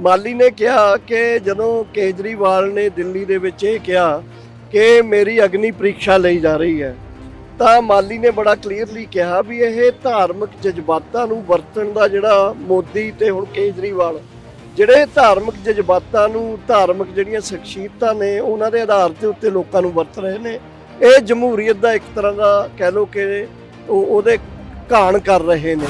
ਮਾਲੀ ਨੇ ਕਿਹਾ ਕਿ ਜਦੋਂ ਕੇਜਰੀਵਾਲ ਨੇ ਦਿੱਲੀ ਦੇ ਵਿੱਚ ਇਹ ਕਿਹਾ ਕਿ ਮੇਰੀ ਅਗਨੀ ਪ੍ਰੀਖਿਆ ਲਈ ਜਾ ਰਹੀ ਹੈ, ਤਾਂ ਮਾਲੀ ਨੇ ਬੜਾ ਕਲੀਅਰਲੀ ਕਿਹਾ ਵੀ ਇਹ ਧਾਰਮਿਕ ਜਜ਼ਬਾਤਾਂ ਨੂੰ ਵਰਤਣ ਦਾ ਜਿਹੜਾ ਮੋਦੀ ਤੇ ਹੁਣ ਕੇਜਰੀਵਾਲ, ਜਿਹੜੇ ਧਾਰਮਿਕ ਜਜ਼ਬਾਤਾਂ ਨੂੰ, ਧਾਰਮਿਕ ਜਿਹੜੀਆਂ ਸ਼ਖਸੀਅਤਾਂ ਨੇ, ਉਹਨਾਂ ਦੇ ਆਧਾਰ ਤੇ ਉੱਤੇ ਲੋਕਾਂ ਨੂੰ ਵਰਤ ਰਹੇ ਨੇ। ਇਹ ਜਮਹੂਰੀਅਤ ਦਾ ਇੱਕ ਤਰ੍ਹਾਂ ਦਾ ਕਹਿ ਲੋ ਕਿ ਉਹ ਉਹਦੇ ਘਾਣ ਕਰ ਰਹੇ ਨੇ।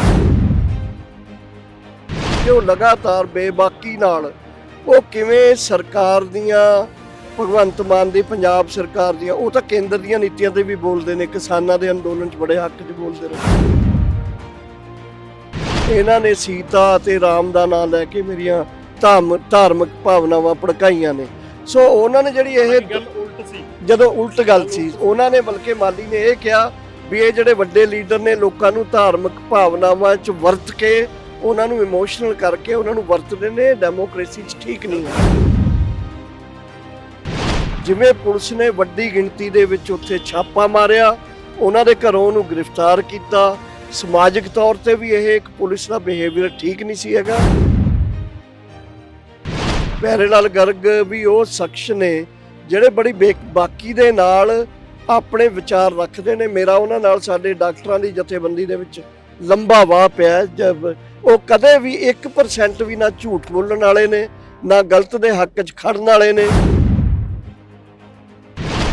ਕਿ ਉਹ ਲਗਾਤਾਰ ਬੇਬਾਕੀ ਨਾਲ ਉਹ ਕਿਵੇਂ ਸਰਕਾਰ ਦੀਆਂ ਭਗਵੰਤ ਮਾਨ ਦੀ ਪੰਜਾਬ ਸਰਕਾਰ ਦੀਆਂ ਉਹ ਤਾਂ ਕੇਂਦਰ ਦੀਆਂ ਨੀਤੀਆਂ ਤੇ ਵੀ ਬੋਲਦੇ ਨੇ ਕਿਸਾਨਾਂ ਦੇ ਅੰਦੋਲਨ 'ਚ ਬੜੇ ਹੱਕ 'ਚ ਬੋਲਦੇ ਰਹੇ ਇਹਨਾਂ ਨੇ ਸੀਤਾ ਅਤੇ ਰਾਮ ਦਾ ਨਾਮ ਲੈ ਕੇ ਮੇਰੀਆਂ ਧਾਮ ਧਾਰਮਿਕ ਭਾਵਨਾਵਾਂ ਭੜਕਾਈਆਂ ਨੇ। ਸੋ ਉਹਨਾਂ ਨੇ ਜਿਹੜੀ ਇਹ ਗੱਲ ਉਲਟ ਸੀ। ਜਦੋਂ ਉਲਟ ਗੱਲ ਸੀ ਉਹਨਾਂ ਨੇ ਬਲਕਿ ਮਾਲੀ ਨੇ ਇਹ ਕਿਹਾ ਵੀ ਇਹ ਜਿਹੜੇ ਵੱਡੇ ਲੀਡਰ ਨੇ ਲੋਕਾਂ ਨੂੰ ਧਾਰਮਿਕ ਭਾਵਨਾਵਾਂ 'ਚ ਵਰਤ ਕੇ ਉਹਨਾਂ ਨੂੰ ਇਮੋਸ਼ਨਲ ਕਰਕੇ ਉਹਨਾਂ ਨੂੰ ਵਰਤਦੇ ਨੇ ਡੈਮੋਕ੍ਰੇਸੀ 'ਚ ਠੀਕ ਨਹੀਂ ਜਿਵੇਂ ਪੁਲਿਸ ਨੇ ਵੱਡੀ ਗਿਣਤੀ ਦੇ ਵਿੱਚ ਉੱਥੇ ਛਾਪਾ ਮਾਰਿਆ, ਉਹਨਾਂ ਦੇ ਘਰੋਂ ਉਹਨੂੰ ਗ੍ਰਿਫਤਾਰ ਕੀਤਾ। ਸਮਾਜਿਕ ਤੌਰ ਤੇ ਵੀ ਇਹ ਇੱਕ ਪੁਲਿਸ ਦਾ ਬਿਹੇਵੀਅਰ ਠੀਕ ਨਹੀਂ ਸੀ ਹੈਗਾ। ਪਿਆਰੇਲਾਲ ਗਰਗ ਵੀ ਉਹ ਸ਼ਖਸ ਨੇ, ਜਿਹੜੇ ਬੜੀ ਬੇ- ਬਾਕੀ ਦੇ ਨਾਲ ਆਪਣੇ ਵਿਚਾਰ ਰੱਖਦੇ ਨੇ। ਮੇਰਾ ਉਹਨਾਂ ਨਾਲ ਸਾਡੇ ਡਾਕਟਰਾਂ ਦੀ ਜਥੇਬੰਦੀ ਦੇ ਵਿੱਚ ਲੰਬਾ ਵਾਹ ਪਿਆ ਹੈ। ਉਹ ਕਦੇ ਵੀ 1% ਵੀ ਨਾ ਝੂਠ ਬੋਲਣ ਵਾਲੇ ਨੇ, ਨਾ ਗਲਤ ਦੇ ਹੱਕ 'ਚ ਖੜਨ ਵਾਲੇ ਨੇ।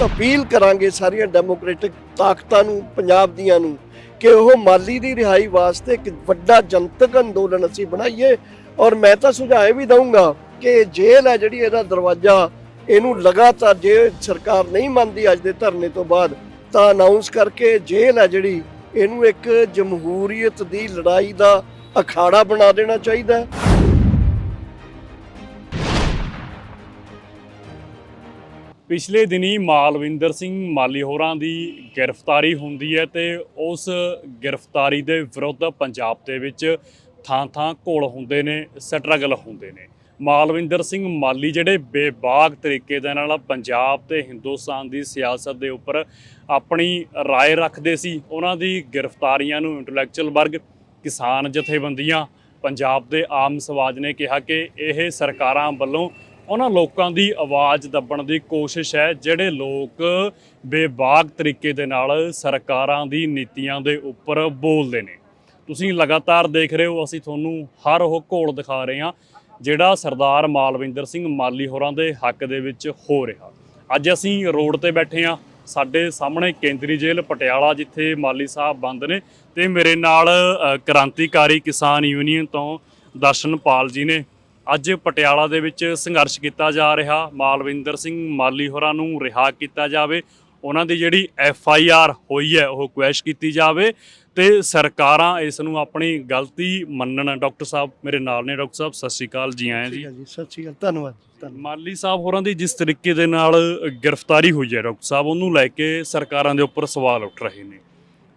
ਅਪੀਲ ਕਰਾਂਗੇ ਸਾਰੀਆਂ ਡੈਮੋਕ੍ਰੈਟਿਕ ਤਾਕਤਾਂ ਨੂੰ, ਪੰਜਾਬ ਦੀਆਂ ਨੂੰ, ਕਿ ਉਹ ਮਾਲੀ ਦੀ ਰਿਹਾਈ ਵਾਸਤੇ ਇੱਕ ਵੱਡਾ ਜਨਤਕ ਅੰਦੋਲਨ ਅਸੀਂ ਬਣਾਈਏ। ਔਰ ਮੈਂ ਤਾਂ ਸੁਝਾਅ ਵੀ ਦਊਂਗਾ ਕਿ ਜੇਲ੍ਹ ਹੈ ਜਿਹੜੀ ਇਹਦਾ ਦਰਵਾਜ਼ਾ, ਇਹਨੂੰ ਲਗਾਤਾਰ ਜੇ ਸਰਕਾਰ ਨਹੀਂ ਮੰਨਦੀ ਅੱਜ ਦੇ ਧਰਨੇ ਤੋਂ ਬਾਅਦ, ਤਾਂ ਅਨਾਉਂਸ ਕਰਕੇ ਜੇਲ੍ਹ ਹੈ ਜਿਹੜੀ, ਇਹਨੂੰ ਇੱਕ ਜਮਹੂਰੀਅਤ ਦੀ ਲੜਾਈ ਦਾ ਅਖਾੜਾ ਬਣਾ ਦੇਣਾ ਚਾਹੀਦਾ ਹੈ ਪਿਛਲੇ ਦਿਨੀ ਮਾਲਵਿੰਦਰ ਸਿੰਘ ਮਾਲੀ ਹੋਰਾਂ ਦੀ ਗ੍ਰਿਫਤਾਰੀ ਹੁੰਦੀ ਹੈ ਤੇ ਉਸ ਗ੍ਰਿਫਤਾਰੀ ਦੇ ਵਿਰੁੱਧ ਪੰਜਾਬ ਦੇ ਵਿੱਚ ਥਾਂ-ਥਾਂ ਘੋਲ ਹੁੰਦੇ ਨੇ ਸਟਰਗਲ ਹੁੰਦੇ ਨੇ ਮਾਲਵਿੰਦਰ ਸਿੰਘ ਮਾਲੀ ਜਿਹੜੇ ਬੇਬਾਕ ਤਰੀਕੇ ਦੇ ਨਾਲ ਪੰਜਾਬ ਤੇ ਹਿੰਦੁਸਤਾਨ ਦੀ ਸਿਆਸਤ ਦੇ ਉੱਪਰ ਆਪਣੀ رائے ਰੱਖਦੇ ਸੀ ਉਹਨਾਂ ਦੀ ਗ੍ਰਿਫਤਾਰੀਆਂ ਨੂੰ ਇੰਟੈਲੈਕਚੁਅਲ ਵਰਗ ਕਿਸਾਨ ਜਥੇਬੰਦੀਆਂ ਪੰਜਾਬ ਦੇ ਆਮ ਸਮਾਜ ਨੇ ਕਿਹਾ ਕਿ ਇਹ ਸਰਕਾਰਾਂ ਵੱਲੋਂ ਉਹਨਾਂ ਲੋਕਾਂ ਦੀ ਆਵਾਜ਼ ਦੱਬਣ ਦੀ ਕੋਸ਼ਿਸ਼ ਹੈ, ਜਿਹੜੇ ਲੋਕ ਬੇਬਾਕ ਤਰੀਕੇ ਦੇ ਨਾਲ ਸਰਕਾਰਾਂ ਦੀ ਨੀਤੀਆਂ ਦੇ ਉੱਪਰ ਬੋਲਦੇ ਨੇ। ਤੁਸੀਂ ਲਗਾਤਾਰ ਦੇਖ ਰਹੇ ਹੋ, ਅਸੀਂ ਤੁਹਾਨੂੰ ਹਰ ਉਹ ਘੋਲ ਦਿਖਾ ਰਹੇ ਹਾਂ, ਜਿਹੜਾ ਸਰਦਾਰ ਮਾਲਵਿੰਦਰ ਸਿੰਘ ਮਾਲੀ ਹੋਰਾਂ ਦੇ ਹੱਕ ਦੇ ਵਿੱਚ ਹੋ ਰਿਹਾ। ਅੱਜ ਅਸੀਂ ਰੋਡ ਤੇ ਬੈਠੇ ਹਾਂ ਸਾਡੇ ਸਾਹਮਣੇ ਕੇਂਦਰੀ ਜੇਲ੍ਹ ਪਟਿਆਲਾ ਜਿੱਥੇ ਮਾਲੀ ਸਾਹਿਬ ਬੰਦ ਨੇ ਤੇ ਮੇਰੇ ਨਾਲ ਕ੍ਰਾਂਤੀਕਾਰੀ ਕਿਸਾਨ ਯੂਨੀਅਨ ਤੋਂ ਦਰਸ਼ਨਪਾਲ ਜੀ ਨੇ। ਅੱਜ ਪਟਿਆਲਾ ਦੇ ਵਿੱਚ ਸੰਘਰਸ਼ ਕੀਤਾ ਜਾ ਰਿਹਾ। ਮਾਲਵਿੰਦਰ ਸਿੰਘ ਮਾਲੀ ਹੋਰਾਂ ਨੂੰ ਰਿਹਾ ਕੀਤਾ ਜਾਵੇ। ਉਹਨਾਂ ਦੀ ਜਿਹੜੀ ਐਫ ਆਈ ਆਰ ਹੋਈ ਹੈ, ਉਹ ਕੁਐਸ਼ ਕੀਤੀ ਜਾਵੇ। ਤੇ ਸਰਕਾਰਾਂ ਇਸ ਨੂੰ ਆਪਣੀ ਗਲਤੀ ਮੰਨਣ ਡਾਕਟਰ ਸਾਹਿਬ ਮੇਰੇ ਨਾਲ ਨੇ ਡਾਕਟਰ ਸਾਹਿਬ ਸਤਿ ਸ਼੍ਰੀ ਅਕਾਲ ਜੀ ਆਇਆਂ ਜੀ। ਜੀ ਸਤਿ ਸ਼੍ਰੀ ਅਕਾਲ ਧੰਨਵਾਦ ਧੰਨਵਾਦ। ਮਾਲੀ ਸਾਹਿਬ ਹੋਰਾਂ ਦੀ ਜਿਸ ਤਰੀਕੇ ਦੇ ਨਾਲ ਗ੍ਰਿਫਤਾਰੀ ਹੋਈ ਹੈ ਡਾਕਟਰ ਸਾਹਿਬ ਉਹਨੂੰ ਲੈ ਕੇ ਸਰਕਾਰਾਂ ਦੇ ਉੱਪਰ ਸਵਾਲ ਉੱਠ ਰਹੇ ਨੇ।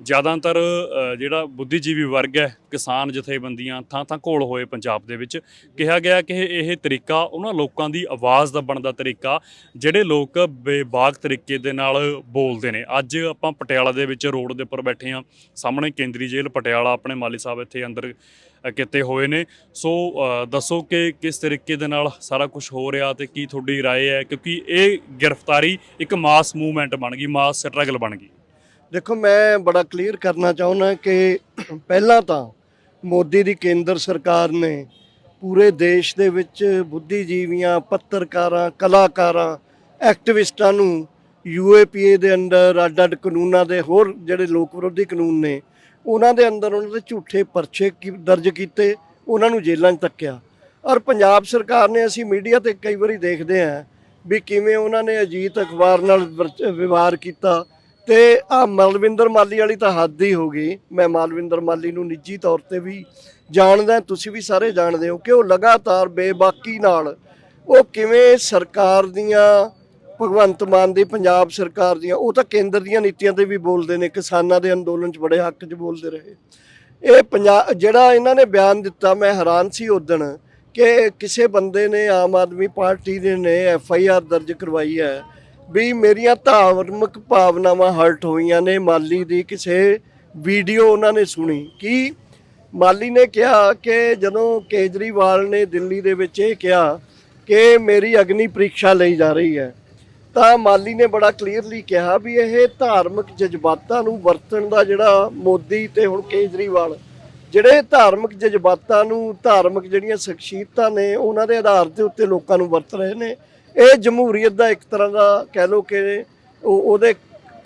ਜ਼ਿਆਦਾਤਰ ਅ, ਜਿਹੜਾ ਬੁੱਧੀਜੀਵੀ ਵਰਗ ਹੈ ਕਿਸਾਨ ਜਥੇਬੰਦੀਆਂ ਥਾਂ ਥਾਂ ਘੋਲ ਹੋਏ ਪੰਜਾਬ ਦੇ ਵਿੱਚ ਕਿਹਾ ਗਿਆ ਕਿ ਇਹ ਤਰੀਕਾ ਉਹਨਾਂ ਲੋਕਾਂ ਦੀ ਆਵਾਜ਼ ਦੱਬਣ ਦਾ ਤਰੀਕਾ ਜਿਹੜੇ ਲੋਕ ਬੇਬਾਕ ਤਰੀਕੇ ਦੇ ਨਾਲ ਬੋਲਦੇ ਨੇ ਅੱਜ ਆਪਾਂ ਪਟਿਆਲਾ ਦੇ ਵਿੱਚ ਰੋਡ ਦੇ ਉੱਪਰ ਬੈਠੇ ਹਾਂ ਸਾਹਮਣੇ ਕੇਂਦਰੀ ਜੇਲ੍ਹ ਪਟਿਆਲਾ ਆਪਣੇ ਮਾਲੀ ਸਾਹਿਬ ਇੱਥੇ ਅੰਦਰ ਅ, ਕਿਤੇ ਹੋਏ ਨੇ ਸੋ ਅ, ਦੱਸੋ ਕਿ ਕਿਸ ਤਰੀਕੇ ਦੇ ਨਾਲ ਸਾਰਾ ਕੁਝ ਹੋ ਰਿਹਾ ਤੇ ਕੀ ਤੁਹਾਡੀ رائے ਹੈ ਕਿਉਂਕਿ ਇਹ ਗ੍ਰਿਫਤਾਰੀ ਇੱਕ ਮਾਸ ਮੂਵਮੈਂਟ ਬਣ ਗਈ ਮਾਸ ਸਟਰਗਲ ਬਣ ਗਈ ਦੇਖੋ, ਮੈਂ ਬੜਾ ਕਲੀਅਰ ਕਰਨਾ ਚਾਹੁੰਦਾ ਕਿ ਪਹਿਲਾਂ ਤਾਂ ਮੋਦੀ ਦੀ ਕੇਂਦਰ ਸਰਕਾਰ ਨੇ ਪੂਰੇ ਦੇਸ਼ ਦੇ ਵਿੱਚ ਬੁੱਧੀਜੀਵੀਆਂ, ਪੱਤਰਕਾਰਾਂ, ਕਲਾਕਾਰਾਂ, ਐਕਟਿਵਿਸਟਾਂ ਨੂੰ ਯੂਏਪੀਏ ਦੇ ਅੰਦਰ, ਅੱਡ-ਅੱਡ ਕਾਨੂੰਨਾਂ ਦੇ ਹੋਰ ਜਿਹੜੇ ਲੋਕ ਵਿਰੋਧੀ ਕਾਨੂੰਨ ਨੇ, ਉਹਨਾਂ ਦੇ ਅੰਦਰ ਉਹਨਾਂ ਦੇ ਝੂਠੇ ਪਰਚੇ ਕੀ- ਦਰਜ ਕੀਤੇ, ਉਹਨਾਂ ਨੂੰ ਜੇਲ੍ਹਾਂ 'ਚ ਤੱਕਿਆ ਔਰ ਪੰਜਾਬ ਸਰਕਾਰ ਨੇ ਅਸੀਂ ਮੀਡੀਆ ਤੇ ਕਈ ਵਾਰੀ ਦੇਖਦੇ ਹਾਂ ਵੀ ਕਿਵੇਂ ਉਹਨਾਂ ਨੇ ਅਜੀਤ ਅਖਬਾਰ ਨਾਲ ਵਿਵਹਾਰ ਕੀਤਾ ਤੇ ਆ ਮਲਵਿੰਦਰ ਮਾਲੀ ਵਾਲੀ ਤਾਂ ਹੱਦ ਹੀ ਹੋ ਗਈ। ਮੈਂ ਮਾਲਵਿੰਦਰ ਮਾਲੀ ਨੂੰ ਨਿੱਜੀ ਤੌਰ ਤੇ ਵੀ ਜਾਣਦਾ, ਤੁਸੀਂ ਵੀ ਸਾਰੇ ਜਾਣਦੇ ਹੋ ਕਿ ਉਹ ਲਗਾਤਾਰ ਬੇਬਾਕੀ ਨਾਲ ਉਹ ਕਿਵੇਂ ਸਰਕਾਰ ਦੀਆਂ, ਭਗਵੰਤ ਮਾਨ ਦੀ, ਪੰਜਾਬ ਸਰਕਾਰ ਦੀਆਂ, ਉਹ ਤਾਂ ਕੇਂਦਰ ਦੀਆਂ ਨੀਤੀਆਂ ਤੇ ਵੀ ਬੋਲਦੇ ਨੇ, ਕਿਸਾਨਾਂ ਦੇ ਅੰਦੋਲਨ 'ਚ ਬੜੇ ਹੱਕ 'ਚ ਬੋਲਦੇ ਰਹੇ। ਇਹ ਪੰਜਾਬ ਜਿਹੜਾ ਇਹਨਾਂ ਨੇ ਬਿਆਨ ਦਿੱਤਾ, ਮੈਂ ਹੈਰਾਨ ਸੀ ਉਦਣ ਕਿ ਕਿਸੇ ਬੰਦੇ ਨੇ ਆਮ ਆਦਮੀ ਪਾਰਟੀ ਦੇ ਨੇ, ਐਫ ਆਈ ਆਰ ਦਰਜ ਕਰਵਾਈ ਹੈ। ਵੀ ਮੇਰੀਆਂ ਧਾਰਮਿਕ ਭਾਵਨਾਵਾਂ ਹਰਟ ਹੋਈਆਂ ਨੇ। ਮਾਲੀ ਦੀ ਕਿਸੇ ਵੀਡੀਓ ਉਹਨਾਂ ਨੇ ਸੁਣੀ। ਕਿ ਮਾਲੀ ਨੇ ਕਿਹਾ ਕਿ ਜਦੋਂ ਕੇਜਰੀਵਾਲ ਨੇ ਦਿੱਲੀ ਦੇ ਵਿੱਚ ਇਹ ਕਿਹਾ ਕਿ ਮੇਰੀ ਅਗਨੀ ਪ੍ਰੀਖਿਆ ਲਈ ਜਾ ਰਹੀ ਹੈ, ਤਾਂ ਮਾਲੀ ਨੇ ਬੜਾ ਕਲੀਅਰਲੀ ਕਿਹਾ ਵੀ ਇਹ ਧਾਰਮਿਕ ਜਜ਼ਬਾਤਾਂ ਨੂੰ ਵਰਤਣ ਦਾ ਜਿਹੜਾ ਮੋਦੀ ਤੇ ਹੁਣ ਕੇਜਰੀਵਾਲ, ਜਿਹੜੇ ਧਾਰਮਿਕ ਜਜ਼ਬਾਤਾਂ ਨੂੰ ਧਾਰਮਿਕ ਜਿਹੜੀਆਂ ਸ਼ਖਸੀਅਤਾਂ ਨੇ, ਉਹਨਾਂ ਦੇ ਆਧਾਰ ਦੇ ਉੱਤੇ ਲੋਕਾਂ ਨੂੰ ਵਰਤ ਰਹੇ ਨੇ। ਇਹ ਜਮਹੂਰੀਅਤ ਦਾ ਇੱਕ ਤਰ੍ਹਾਂ ਦਾ ਕਹਿ ਲਓ ਕਿ ਉਹ ਉਹਦੇ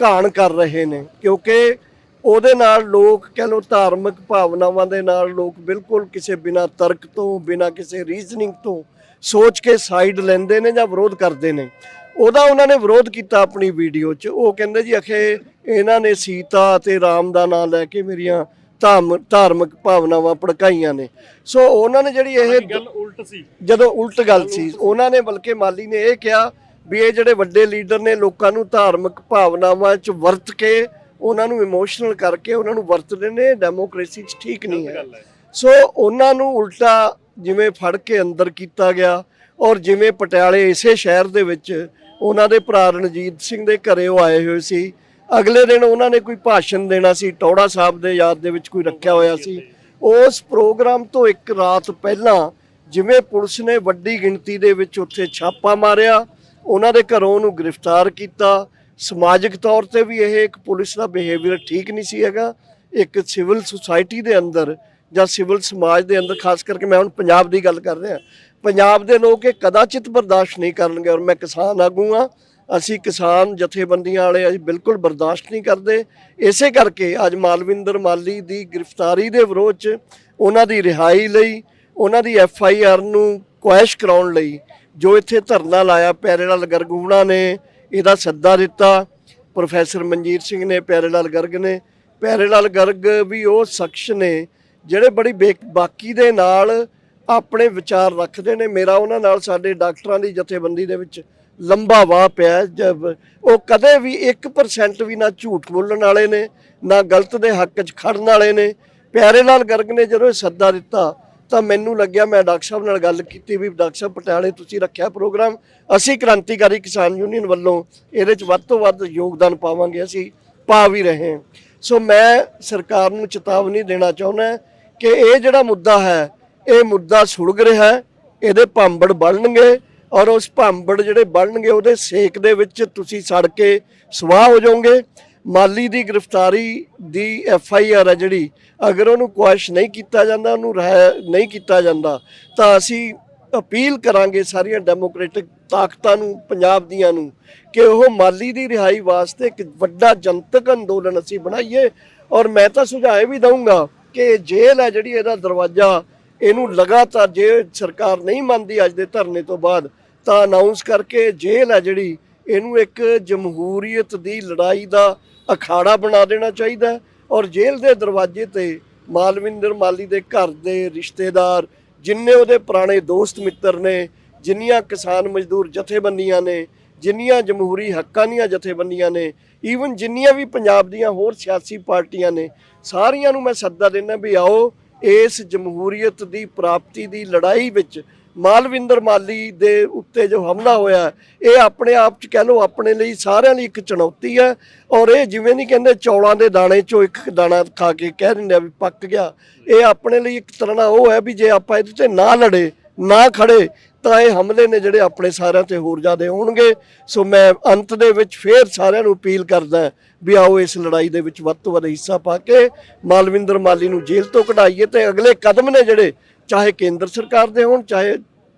ਘਾਣ ਕਰ ਰਹੇ ਨੇ, ਕਿਉਂਕਿ ਉਹਦੇ ਨਾਲ ਲੋਕ ਕਹਿ ਲਓ ਧਾਰਮਿਕ ਭਾਵਨਾਵਾਂ ਦੇ ਨਾਲ ਲੋਕ ਬਿਲਕੁਲ ਕਿਸੇ ਬਿਨਾ ਤਰਕ ਤੋਂ, ਬਿਨਾ ਕਿਸੇ ਰੀਜ਼ਨਿੰਗ ਤੋਂ ਸੋਚ ਕੇ ਸਾਈਡ ਲੈਂਦੇ ਨੇ ਜਾਂ ਵਿਰੋਧ ਕਰਦੇ ਨੇ। ਉਹਦਾ ਉਹਨਾਂ ਨੇ ਵਿਰੋਧ ਕੀਤਾ ਆਪਣੀ ਵੀਡੀਓ 'ਚ। ਉਹ ਕਹਿੰਦੇ ਜੀ, ਅਖੇ ਇਹਨਾਂ ਨੇ ਸੀਤਾ ਤੇ ਰਾਮ ਦਾ ਨਾਮ ਲੈ ਕੇ ਮੇਰੀਆਂ ਧਾਮ ਧਾਰਮਿਕ ਭਾਵਨਾਵਾਂ ਭੜਕਾਈਆਂ ਨੇ। ਸੋ ਉਹਨਾਂ ਨੇ ਜਿਹੜੀ ਇਹ ਗੱਲ ਉਲਟ ਸੀ। ਜਦੋਂ ਉਲਟ ਗੱਲ ਸੀ ਉਹਨਾਂ ਨੇ ਬਲਕਿ ਮਾਲੀ ਨੇ ਇਹ ਕਿਹਾ ਵੀ ਇਹ ਜਿਹੜੇ ਵੱਡੇ ਲੀਡਰ ਨੇ ਲੋਕਾਂ ਨੂੰ ਧਾਰਮਿਕ ਭਾਵਨਾਵਾਂ 'ਚ ਵਰਤ ਕੇ ਉਹਨਾਂ ਨੂੰ ਇਮੋਸ਼ਨਲ ਕਰਕੇ ਉਹਨਾਂ ਨੂੰ ਵਰਤਦੇ ਨੇ ਡੈਮੋਕ੍ਰੇਸੀ 'ਚ ਠੀਕ ਨਹੀਂ ਹੈ। ਗੱਲ ਹੈ? ਸੋ ਉਹਨਾਂ ਨੂੰ ਉਲਟਾ ਜਿਵੇਂ ਫੜ ਕੇ ਅੰਦਰ ਕੀਤਾ ਗਿਆ ਔਰ ਜਿਵੇਂ ਪਟਿਆਲੇ ਇਸੇ ਸ਼ਹਿਰ ਦੇ ਵਿੱਚ ਉਹਨਾਂ ਦੇ ਭਰਾ ਰਣਜੀਤ ਸਿੰਘ ਦੇ ਘਰੇ ਉਹ ਆਏ ਹੋਏ ਸੀ ਅਗਲੇ ਦਿਨ ਉਹਨਾਂ ਨੇ ਕੋਈ ਭਾਸ਼ਣ ਦੇਣਾ ਸੀ, ਟੌੜਾ ਸਾਹਿਬ ਦੇ ਯਾਦ ਦੇ ਵਿੱਚ ਕੋਈ ਰੱਖਿਆ ਹੋਇਆ ਸੀ। ਉਸ ਪ੍ਰੋਗਰਾਮ ਤੋਂ ਇੱਕ ਰਾਤ ਪਹਿਲਾਂ ਜਿਵੇਂ ਪੁਲਿਸ ਨੇ ਵੱਡੀ ਗਿਣਤੀ ਦੇ ਵਿੱਚ ਉੱਥੇ ਛਾਪਾ ਮਾਰਿਆ, ਉਹਨਾਂ ਦੇ ਘਰੋਂ ਨੂੰ ਗ੍ਰਿਫਤਾਰ ਕੀਤਾ। ਸਮਾਜਿਕ ਤੌਰ ਤੇ ਵੀ ਇਹ ਇੱਕ ਪੁਲਿਸ ਦਾ ਬਿਹੇਵੀਅਰ ਠੀਕ ਨਹੀਂ ਸੀ ਹੈਗਾ। ਇੱਕ ਸਿਵਲ ਸੁਸਾਇਟੀ ਦੇ ਅੰਦਰ ਜਾਂ ਸਿਵਲ ਸਮਾਜ ਦੇ ਅੰਦਰ, ਖਾਸ ਕਰਕੇ ਮੈਂ ਹੁਣ ਪੰਜਾਬ ਦੀ ਗੱਲ ਕਰ ਰਿਹਾ। ਪੰਜਾਬ ਦੇ ਲੋਕ ਇਹ ਕਦਾਚਿਤ ਬਰਦਾਸ਼ਤ ਨਹੀਂ ਕਰਨਗੇ ਔਰ ਮੈਂ ਕਿਸਾਨ ਆਗੂ ਹਾਂ। ਅਸੀਂ ਕਿਸਾਨ ਜਥੇਬੰਦੀਆਂ ਵਾਲੇ ਅਸੀਂ ਬਿਲਕੁਲ ਬਰਦਾਸ਼ਤ ਨਹੀਂ ਕਰਦੇ। ਇਸੇ ਕਰਕੇ ਅੱਜ ਮਾਲਵਿੰਦਰ ਮਾਲੀ ਦੀ ਗ੍ਰਿਫਤਾਰੀ ਦੇ ਵਿਰੋਧ 'ਚ ਉਹਨਾਂ ਦੀ ਰਿਹਾਈ ਲਈ, ਉਹਨਾਂ ਦੀ ਐਫ ਆਈ ਆਰ ਨੂੰ ਕੁਐਸ਼ ਕਰਾਉਣ ਲਈ ਜੋ ਇੱਥੇ ਧਰਨਾ ਲਾਇਆ, ਪਿਆਰੇਲਾਲ ਗਰਗੂਣਾ ਨੇ ਇਹਦਾ ਸੱਦਾ ਦਿੱਤਾ। ਪ੍ਰੋਫੈਸਰ ਮਨਜੀਤ ਸਿੰਘ ਨੇ, ਪਿਆਰੇਲਾਲ ਗਰਗ ਨੇ। ਪਿਆਰੇਲਾਲ ਗਰਗ ਵੀ ਉਹ ਸ਼ਖਸ ਨੇ ਜਿਹੜੇ ਬੜੀ ਬੇਕ- ਬਾਕੀ ਦੇ ਨਾਲ ਆਪਣੇ ਵਿਚਾਰ ਰੱਖਦੇ ਨੇ। ਮੇਰਾ ਉਹਨਾਂ ਨਾਲ ਸਾਡੇ ਡਾਕਟਰਾਂ ਦੀ ਜਥੇਬੰਦੀ ਦੇ ਵਿੱਚ ਲੰਬਾ ਵਾਹ ਪਿਆ ਹੈ। ਉਹ ਕਦੇ ਵੀ 1% ਵੀ ਨਾ ਝੂਠ ਬੋਲਣ ਵਾਲੇ ਨੇ, ਨਾ ਗਲਤ ਦੇ ਹੱਕ 'ਚ ਖੜਨ ਵਾਲੇ ਨੇ। ਪਿਆਰੇ ਲਾਲ ਗਰਗ ਨੇ ਜਦੋਂ ਇਹ ਸੱਦਾ ਦਿੱਤਾ, ਤਾਂ ਮੈਨੂੰ ਲੱਗਿਆ ਮੈਂ ਡਾਕਟਰ ਸਾਹਿਬ ਨਾਲ ਗੱਲ ਕੀਤੀ ਵੀ ਡਾਕਟਰ ਸਾਹਿਬ ਪਟਿਆਲੇ ਤੁਸੀਂ ਰੱਖਿਆ ਪ੍ਰੋਗਰਾਮ, ਅਸੀਂ ਕ੍ਰਾਂਤੀਕਾਰੀ ਕਿਸਾਨ ਯੂਨੀਅਨ ਵੱਲੋਂ ਇਹਦੇ 'ਚ ਵੱਧ ਤੋਂ ਵੱਧ ਯੋਗਦਾਨ ਪਾਵਾਂਗੇ, ਅਸੀਂ ਪਾ ਵੀ ਰਹੇ ਹਾਂ। ਸੋ ਮੈਂ ਸਰਕਾਰ ਨੂੰ ਚੇਤਾਵਨੀ ਦੇਣਾ ਚਾਹੁੰਦਾ ਕਿ ਇਹ ਜਿਹੜਾ ਮੁੱਦਾ ਹੈ, ਇਹ ਮੁੱਦਾ ਸੁਲਗ ਰਿਹਾ ਹੈ, ਇਹਦੇ ਭਾਂਬੜ ਬਣਨਗੇ ਔਰ ਉਸ ਭਾਂਬੜ ਜਿਹੜੇ ਬਣਨਗੇ ਉਹਦੇ ਸੇਕ ਦੇ ਵਿੱਚ ਤੁਸੀਂ ਸੜ ਕੇ ਸਵਾਹ ਹੋ ਜਾਓਗੇ। ਮਾਲੀ ਦੀ ਗ੍ਰਿਫਤਾਰੀ ਦੀ ਐਫ ਆਈ ਆਰ ਹੈ ਜਿਹੜੀ, ਅਗਰ ਉਹਨੂੰ ਕੁਐਸ਼ ਨਹੀਂ ਕੀਤਾ ਜਾਂਦਾ, ਉਹਨੂੰ ਰਹਿ ਨਹੀਂ ਕੀਤਾ ਜਾਂਦਾ, ਤਾਂ ਅਸੀਂ ਅਪੀਲ ਕਰਾਂਗੇ ਸਾਰੀਆਂ ਡੈਮੋਕ੍ਰੈਟਿਕ ਤਾਕਤਾਂ ਨੂੰ, ਪੰਜਾਬ ਦੀਆਂ ਨੂੰ, ਕਿ ਉਹ ਮਾਲੀ ਦੀ ਰਿਹਾਈ ਵਾਸਤੇ ਇੱਕ ਵੱਡਾ ਜਨਤਕ ਅੰਦੋਲਨ ਅਸੀਂ ਬਣਾਈਏ। ਔਰ ਮੈਂ ਤਾਂ ਸੁਝਾਅ ਵੀ ਦਊਂਗਾ ਕਿ ਜੇਲ੍ਹ ਹੈ ਜਿਹੜੀ, ਇਹਦਾ ਦਰਵਾਜ਼ਾ ਇਹਨੂੰ ਲਗਾਤਾਰ ਜੇ ਸਰਕਾਰ ਨਹੀਂ ਮੰਨਦੀ ਅੱਜ ਦੇ ਧਰਨੇ ਤੋਂ ਬਾਅਦ ਤਾਂ ਅਨਾਉਂਸ ਕਰਕੇ ਜੇਲ੍ਹ ਹੈ ਜਿਹੜੀ, ਇਹਨੂੰ ਇੱਕ ਜਮਹੂਰੀਅਤ ਦੀ ਲੜਾਈ ਦਾ ਅਖਾੜਾ ਬਣਾ ਦੇਣਾ ਚਾਹੀਦਾ ਔਰ ਜੇਲ੍ਹ ਦੇ ਦਰਵਾਜ਼ੇ ਤੇ ਮਾਲਵਿੰਦਰ ਮਾਲੀ ਦੇ ਘਰ ਦੇ ਰਿਸ਼ਤੇਦਾਰ, ਜਿੰਨੇ ਉਹਦੇ ਪੁਰਾਣੇ ਦੋਸਤ ਮਿੱਤਰ ਨੇ, ਜਿੰਨੀਆਂ ਕਿਸਾਨ ਮਜ਼ਦੂਰ ਜਥੇਬੰਦੀਆਂ ਨੇ, ਜਿੰਨੀਆਂ ਜਮਹੂਰੀ ਹੱਕਾਂ ਦੀਆਂ ਜਥੇਬੰਦੀਆਂ ਨੇ ਈਵਨ ਜਿੰਨੀਆਂ ਵੀ ਪੰਜਾਬ ਦੀਆਂ ਹੋਰ ਸਿਆਸੀ ਪਾਰਟੀਆਂ ਨੇ, ਸਾਰੀਆਂ ਨੂੰ ਮੈਂ ਸੱਦਾ ਦਿੰਦਾ ਵੀ ਆਓ, ਇਸ ਜਮਹੂਰੀਅਤ ਦੀ ਪ੍ਰਾਪਤੀ ਦੀ ਲੜਾਈ ਵਿੱਚ ਮਾਲਵਿੰਦਰ ਮਾਲੀ ਦੇ ਉੱਤੇ ਜੋ ਹਮਲਾ ਹੋਇਆ ਇਹ ਆਪਣੇ ਆਪ ਚ ਕਹਿ ਲਓ ਆਪਣੇ ਲਈ ਸਾਰਿਆਂ ਲਈ ਇੱਕ ਚੁਣੌਤੀ ਹੈ। ਔਰ ਇਹ ਜਿਵੇਂ ਨਹੀਂ ਕਹਿੰਦੇ ਚੌਲਾਂ ਦੇ ਦਾਣੇ ਚੋਂ ਇੱਕ ਦਾਣਾ ਖਾ ਕੇ ਕਹਿ ਦਿੰਦੇ ਆ ਵੀ ਪੱਕ ਗਿਆ। ਇਹ ਆਪਣੇ ਲਈ ਇੱਕ ਤਰ੍ਹਾਂ ਦਾ ਉਹ ਹੈ ਵੀ ਜੇ ਆਪਾਂ ਇਹਦੇ ਤੇ ਨਾ ਲੜੇ, ਨਾ ਖੜੇ, ਤਾਂ ਇਹ ਹਮਲੇ ਨੇ ਜਿਹੜੇ ਆਪਣੇ ਸਾਰਿਆਂ ਤੇ ਹੋਰ ਜ਼ਿਆਦਾ ਹੋਣਗੇ। ਸੋ ਮੈਂ ਅੰਤ ਦੇ ਵਿੱਚ ਫੇਰ ਸਾਰਿਆਂ ਨੂੰ ਅਪੀਲ ਕਰਦਾ ਵੀ ਆਓ ਇਸ ਲੜਾਈ ਦੇ ਵਿੱਚ ਵੱਧ ਤੋਂ ਵੱਧ ਹਿੱਸਾ ਪਾ ਕੇ ਮਾਲਵਿੰਦਰ ਮਾਲੀ ਨੂੰ ਜੇਲ੍ਹ ਤੋਂ ਕਢਾਈਏ ਤੇ ਅਗਲੇ ਕਦਮ ਨੇ ਜਿਹੜੇ ਚਾਹੇ ਕੇਂਦਰ ਸਰਕਾਰ ਦੇ ਹੋਣ, ਚਾਹੇ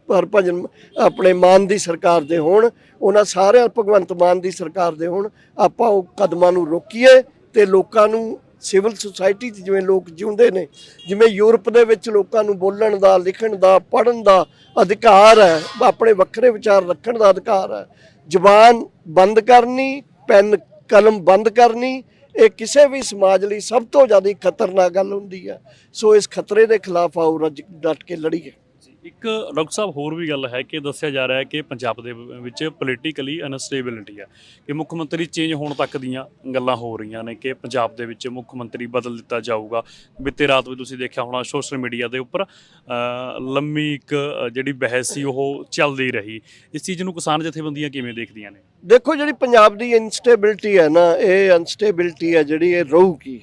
ਹਰਭਜਨ ਆਪਣੇ ਮਾਨ ਦੀ ਸਰਕਾਰ ਦੇ ਹੋਣ, ਉਹਨਾਂ ਸਾਰਿਆਂ, ਭਗਵੰਤ ਮਾਨ ਦੀ ਸਰਕਾਰ ਦੇ ਹੋਣ, ਆਪਾਂ ਉਹ ਕਦਮਾਂ ਨੂੰ ਰੋਕੀਏ ਤੇ ਲੋਕਾਂ ਨੂੰ ਸਿਵਲ ਸੁਸਾਇਟੀ 'ਚ ਜਿਵੇਂ ਲੋਕ ਜਿਉਂਦੇ ਨੇ, ਜਿਵੇਂ ਯੂਰਪ ਦੇ ਵਿੱਚ ਲੋਕਾਂ ਨੂੰ ਬੋਲਣ ਦਾ, ਲਿਖਣ ਦਾ, ਪੜ੍ਹਨ ਦਾ ਅਧਿਕਾਰ ਹੈ, ਆਪਣੇ ਵੱਖਰੇ ਵਿਚਾਰ ਰੱਖਣ ਦਾ ਅਧਿਕਾਰ ਹੈ, ਜ਼ੁਬਾਨ ਬੰਦ ਕਰਨੀ, ਪੈਨ, ਕਲਮ ਬੰਦ ਕਰਨੀ ਇਹ ਕਿਸੇ ਵੀ ਸਮਾਜ ਲਈ ਸਭ ਤੋਂ ਜ਼ਿਆਦਾ ਖਤਰਨਾਕ ਗੱਲ ਹੁੰਦੀ ਹੈ ਸੋ ਇਸ ਖਤਰੇ ਦੇ ਖਿਲਾਫ ਆਓ ਰੱਜ- ਡਟ ਕੇ ਲੜੀਏ। ਇੱਕ ਡਾਕਟਰ ਸਾਹਿਬ, ਹੋਰ ਵੀ ਗੱਲ ਹੈ ਕਿ ਦੱਸਿਆ ਜਾ ਰਿਹਾ ਹੈ ਕਿ ਪੰਜਾਬ ਦੇ ਵਿੱਚ ਪੋਲੀਟੀਕਲੀ ਅਨਸਟੇਬਿਲਿਟੀ ਹੈ ਕਿ ਮੁੱਖ ਮੰਤਰੀ ਚੇਂਜ ਹੋਣ ਤੱਕ ਦੀਆਂ ਗੱਲਾਂ ਹੋ ਰਹੀਆਂ ਨੇ ਕਿ ਪੰਜਾਬ ਦੇ ਵਿੱਚ ਮੁੱਖ ਮੰਤਰੀ ਬਦਲ ਦਿੱਤਾ ਜਾਊਗਾ। ਬੀਤੇ ਰਾਤ ਵੀ ਤੁਸੀਂ ਦੇਖਿਆ ਹੋਣਾ ਸੋਸ਼ਲ ਮੀਡੀਆ ਦੇ ਉੱਪਰ ਲੰਮੀ ਇੱਕ ਜਿਹੜੀ ਬਹਿਸ ਸੀ ਉਹ ਚੱਲਦੀ ਰਹੀ। ਇਸ ਚੀਜ਼ ਨੂੰ ਕਿਸਾਨ ਜਥੇਬੰਦੀਆਂ ਕਿਵੇਂ ਦੇਖਦੀਆਂ ਨੇ? ਦੇਖੋ, ਜਿਹੜੀ ਪੰਜਾਬ ਦੀ ਇਨਸਟੇਬਿਲਟੀ ਹੈ ਨਾ, ਇਹ ਅਨਸਟੇਬਿਲਟੀ ਹੈ ਜਿਹੜੀ ਇਹ ਰਹੂਗੀ।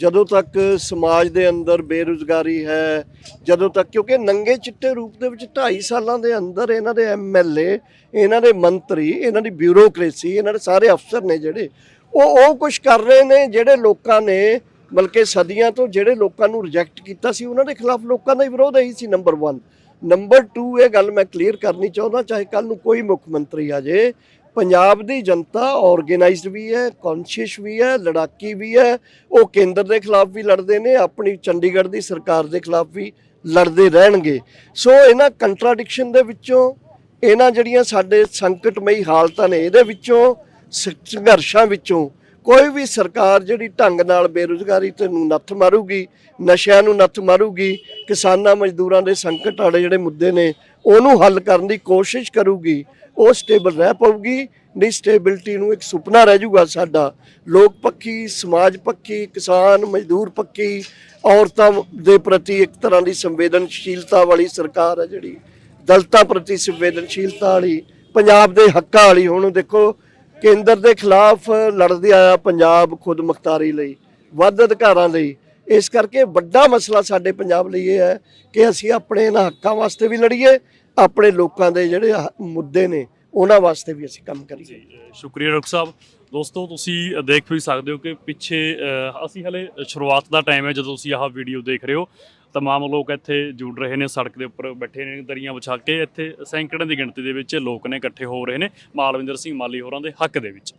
ਜਦੋਂ ਤੱਕ ਸਮਾਜ ਦੇ ਅੰਦਰ ਬੇਰੁਜ਼ਗਾਰੀ ਹੈ, ਜਦੋਂ ਤੱਕ, ਕਿਉਂਕਿ ਨੰਗੇ ਚਿੱਟੇ ਰੂਪ ਦੇ ਵਿੱਚ 2.5 ਸਾਲਾਂ ਦੇ ਅੰਦਰ ਇਹਨਾਂ ਦੇ ਐਮਐਲਏ ਇਹਨਾਂ ਦੇ ਮੰਤਰੀ, ਇਹਨਾਂ ਦੀ ਬਿਊਰੋਕ੍ਰੇਸੀ, ਇਹਨਾਂ ਦੇ ਸਾਰੇ ਅਫਸਰ ਨੇ ਜਿਹੜੇ, ਉਹ ਉਹ ਕੁਝ ਕਰ ਰਹੇ ਨੇ ਜਿਹੜੇ ਲੋਕਾਂ ਨੇ, ਬਲਕਿ ਸਦੀਆਂ ਤੋਂ ਜਿਹੜੇ ਲੋਕਾਂ ਨੂੰ ਰਿਜੈਕਟ ਕੀਤਾ ਸੀ, ਉਹਨਾਂ ਦੇ ਖਿਲਾਫ ਲੋਕਾਂ ਦਾ ਹੀ ਵਿਰੋਧ ਇਹੀ ਸੀ ਨੰਬਰ 1 ਨੰਬਰ 2 ਇਹ ਗੱਲ ਮੈਂ ਕਲੀਅਰ ਕਰਨੀ ਚਾਹੁੰਦਾ, ਚਾਹੇ ਕੱਲ ਨੂੰ ਕੋਈ ਮੁੱਖ ਮੰਤਰੀ ਆ ਜੇ ਪੰਜਾਬ ਦੀ ਜਨਤਾ ਆਰਗੇਨਾਈਜ਼ਡ ਵੀ ਹੈ ਕੌਨਸ਼ੀਅਸ ਵੀ ਹੈ, ਲੜਾਕੀ ਵੀ ਹੈ। ਉਹ ਕੇਂਦਰ ਦੇ ਖਿਲਾਫ ਵੀ ਲੜਦੇ ਨੇ, ਆਪਣੀ ਚੰਡੀਗੜ੍ਹ ਦੀ ਸਰਕਾਰ ਦੇ ਖਿਲਾਫ ਵੀ ਲੜਦੇ ਰਹਿਣਗੇ। ਸੋ ਇਹਨਾਂ ਕੰਟਰਾਡਿਕਸ਼ਨ ਦੇ ਵਿੱਚੋਂ, ਇਹਨਾਂ ਜਿਹੜੀਆਂ ਸਾਡੇ ਸੰਕਟਮਈ ਹਾਲਤਾਂ ਨੇ, ਇਹਦੇ ਵਿੱਚੋਂ ਸ- ਸੰਘਰਸ਼ਾਂ ਵਿੱਚੋਂ ਕੋਈ ਵੀ ਸਰਕਾਰ ਜਿਹੜੀ ਢੰਗ ਨਾਲ ਬੇਰੁਜ਼ਗਾਰੀ ਤੇ ਨੂੰ ਨੱਥ ਮਾਰੂਗੀ, ਨਸ਼ਿਆਂ ਨੂੰ ਨੱਥ ਮਾਰੂਗੀ, ਕਿਸਾਨਾਂ ਮਜ਼ਦੂਰਾਂ ਦੇ ਸੰਕਟ ਵਾਲੇ ਜਿਹੜੇ ਮੁੱਦੇ ਨੇ, ਉਹਨੂੰ ਹੱਲ ਕਰਨ ਦੀ ਕੋਸ਼ਿਸ਼ ਕਰੂਗੀ, ਉਹ ਸਟੇਬਲ ਰਹਿ ਪਊਗੀ ਨਹੀਂ ਸਟੇਬਿਲਟੀ ਨੂੰ ਇੱਕ ਸੁਪਨਾ ਰਹਿ ਜਾਊਗਾ ਸਾਡਾ। ਲੋਕ ਪੱਖੀ, ਸਮਾਜ ਪੱਖੀ, ਕਿਸਾਨ, ਮਜ਼ਦੂਰ ਪੱਖੀ, ਔਰਤਾਂ ਦੇ ਪ੍ਰਤੀ ਇੱਕ ਤਰ੍ਹਾਂ ਦੀ ਸੰਵੇਦਨਸ਼ੀਲਤਾ ਵਾਲੀ ਸਰਕਾਰ ਹੈ ਜਿਹੜੀ, ਦਲਤਾਂ ਪ੍ਰਤੀ ਸੰਵੇਦਨਸ਼ੀਲਤਾ ਵਾਲੀ, ਪੰਜਾਬ ਦੇ ਹੱਕਾਂ ਵਾਲੀ। ਹੁਣ ਦੇਖੋ ਕੇਂਦਰ ਦੇ ਖਿਲਾਫ ਲੜਦੇ ਆਇਆ ਪੰਜਾਬ ਖੁਦ ਮੁਖਤਾਰੀ ਲਈ, ਵੱਧ ਅਧਿਕਾਰਾਂ ਲਈ। ਇਸ ਕਰਕੇ ਵੱਡਾ ਮਸਲਾ ਸਾਡੇ ਪੰਜਾਬ ਲਈ ਇਹ ਹੈ ਕਿ ਅਸੀਂ ਆਪਣੇ ਇਹਨਾਂ ਹੱਕਾਂ ਵਾਸਤੇ ਵੀ ਲੜੀਏ, ਆਪਣੇ ਲੋਕਾਂ ਦੇ ਜਿਹੜੇ ਮੁੱਦੇ ਨੇ, ਉਹਨਾਂ ਵਾਸਤੇ ਵੀ ਅਸੀਂ ਕੰਮ ਕਰੀਏ। ਸ਼ੁਕਰੀਆ ਡਾਕਟਰ ਸਾਹਿਬ। ਦੋਸਤੋ, ਤੁਸੀਂ ਦੇਖ ਵੀ ਸਕਦੇ ਹੋ ਕਿ ਪਿੱਛੇ ਅਸੀਂ ਹਲੇ ਸ਼ੁਰੂਆਤ ਦਾ ਟਾਈਮ ਹੈ ਜਦੋਂ ਤੁਸੀਂ ਆਹ ਵੀਡੀਓ ਦੇਖ ਰਹੇ ਹੋ। ਤਮਾਮ ਲੋਕ ਇੱਥੇ ਜੁੜ ਰਹੇ ਨੇ ਸੜਕ ਦੇ ਉੱਪਰ ਬੈਠੇ ਨੇ ਦਰੀਆਂ ਵਿਛਾ ਕੇ ਇੱਥੇ ਸੈਂਕੜੇ ਦੀ ਗਿਣਤੀ ਦੇ ਵਿੱਚ ਲੋਕ ਨੇ ਇਕੱਠੇ ਹੋ ਰਹੇ ਨੇ ਮਾਲਵਿੰਦਰ ਸਿੰਘ ਮਾਲੀ ਹੋਰਾਂ ਦੇ ਹੱਕ ਦੇ ਵਿੱਚ